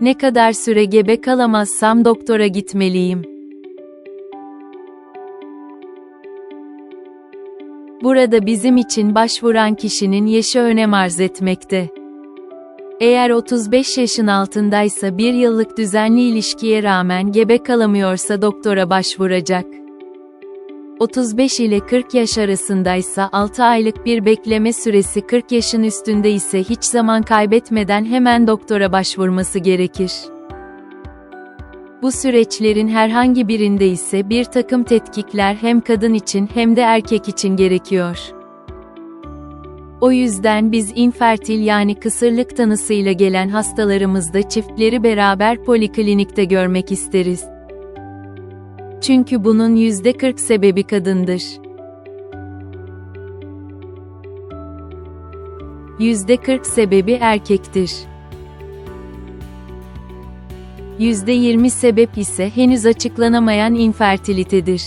Ne kadar süre gebe kalamazsam doktora gitmeliyim. Burada bizim için başvuran kişinin yaşı önem arz etmekte. Eğer 35 yaşın altındaysa bir yıllık düzenli ilişkiye rağmen gebe kalamıyorsa doktora başvuracak. 35 ile 40 yaş arasındaysa 6 aylık bir bekleme süresi 40 yaşın üstünde ise hiç zaman kaybetmeden hemen doktora başvurması gerekir. Bu süreçlerin herhangi birinde ise bir takım tetkikler hem kadın için hem de erkek için gerekiyor. O yüzden biz infertil yani kısırlık tanısıyla gelen hastalarımızda çiftleri beraber poliklinikte görmek isteriz. Çünkü bunun %40 sebebi kadındır. %40 sebebi erkektir. %20 sebep ise henüz açıklanamayan infertilitedir.